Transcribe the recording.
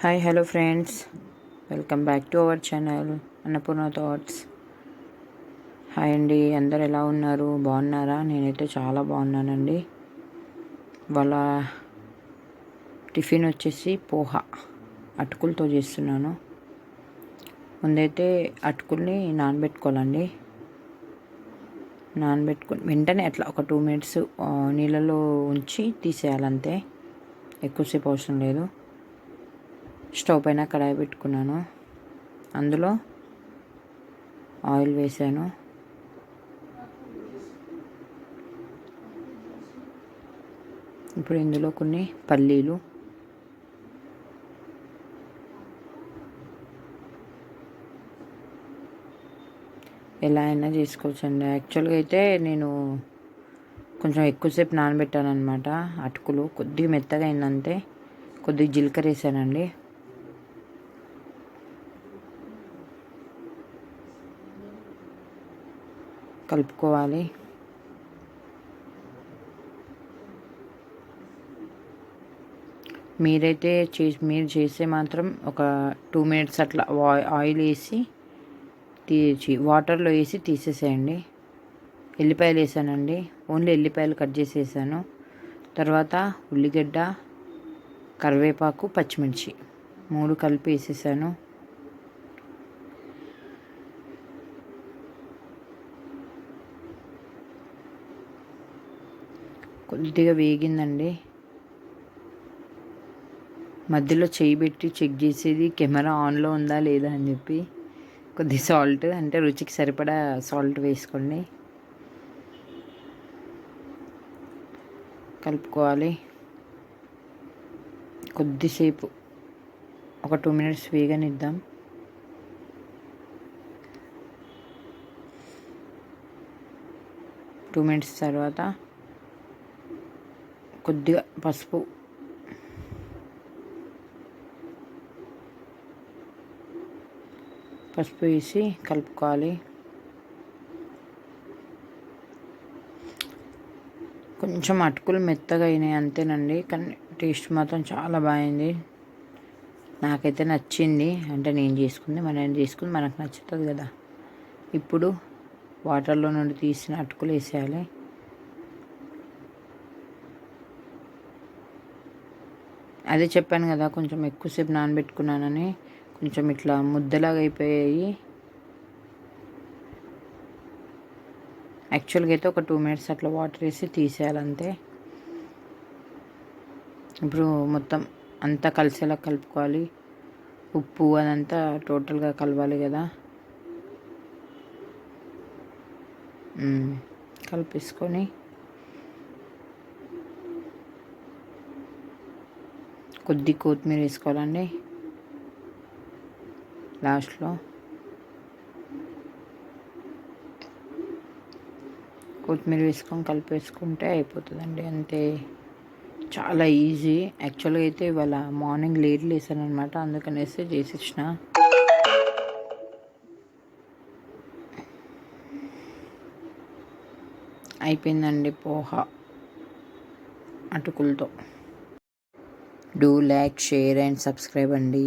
Hi hello friends welcome back to our channel Annapurna thoughts hi అండి అందరు ఎలా ఉన్నారు? బాగున్నారా? నేనైతే చాలా బాగున్నానండి. వాళ్ళ టిఫిన్ వచ్చేసి పోహ అటుకులతో చేస్తున్నాను. ముందైతే అటుకుల్ని నానబెట్టుకోవాలండి. నానబెట్టుకుని వెంటనే అట్లా ఒక టూ మినిట్స్ నీళ్ళలో ఉంచి తీసేయాలంతే. ఎక్కువసేపు అవసరం లేదు. స్టవ్ పైన కడాయి పెట్టుకున్నాను. అందులో ఆయిల్ వేసాను. ఇప్పుడు ఇందులో కొన్ని పల్లీలు ఎలా అయినా చేసుకోవచ్చండి. యాక్చువల్గా అయితే నేను కొంచెం ఎక్కువసేపు నానబెట్టాను అనమాట అటుకులు కొద్దిగా మెత్తగా అయిందంతే. కొద్దిగా జీలకర్ర వేసానండి కలుపుకోవాలి. మీరైతే చేసి మీరు చేస్తే మాత్రం ఒక టూ మినిట్స్ అట్లా ఆయిల్ వేసి తీసి వాటర్లో వేసి తీసేసేయండి. ఎల్లిపాయలు వేసానండి. ఓన్లీ ఎల్లిపాయలు కట్ చేసేసాను తర్వాత ఉల్లిగడ్డ కరివేపాకు పచ్చిమిర్చి మూడు కలిపి వేసేసాను. కొద్దిగా వేగిందండి. మధ్యలో చేయి పెట్టి చెక్ చేసేది కెమెరా ఆన్లో ఉందా లేదా అని చెప్పి. కొద్ది సాల్ట్ అంటే రుచికి సరిపడా సాల్ట్ వేసుకోండి కలుపుకోవాలి. కొద్దిసేపు ఒక టూ మినిట్స్ వేగనిద్దాం. టూ మినిట్స్ తర్వాత కొద్దిగా పసుపు పసుపు వేసి కలుపుకోవాలి. కొంచెం అటుకులు మెత్తగా అయినాయి అంతేనండి కానీ టేస్ట్ మాత్రం చాలా బాగుంది. నాకైతే నచ్చింది. అంటే నేను చేసుకుంది మనం చేసుకుంది మనకు నచ్చుతుంది కదా. ఇప్పుడు వాటర్లో నుండి తీసిన అటుకులు వేసేయాలి. అదే చెప్పాను కదా కొంచెం ఎక్కువసేపు నానబెట్టుకున్నానని. కొంచెం ఇట్లా ముద్దలాగా అయిపోయాయి. యాక్చువల్గా అయితే ఒక టూ మినిట్స్ అట్లా వాటర్ వేసి తీసేయాలంతే. ఇప్పుడు మొత్తం అంతా కలిసేలా కలుపుకోవాలి. ఉప్పు అదంతా టోటల్గా కలవాలి కదా. కలిపేసుకొని. కొద్ది కొత్తిమీర వేసుకోవాలండి. లాస్ట్లో. కొత్తిమీర వేసుకొని కలిపేసుకుంటే అయిపోతుందండి అంతే. చాలా ఈజీ. యాక్చువల్గా అయితే ఇవాళ మార్నింగ్ లేట్ లేసాను అనమాట అందుకనేసి చేసిచ్చిన అయిపోయిందండి పోహ అటుకులతో. Do like share and subscribe అండి.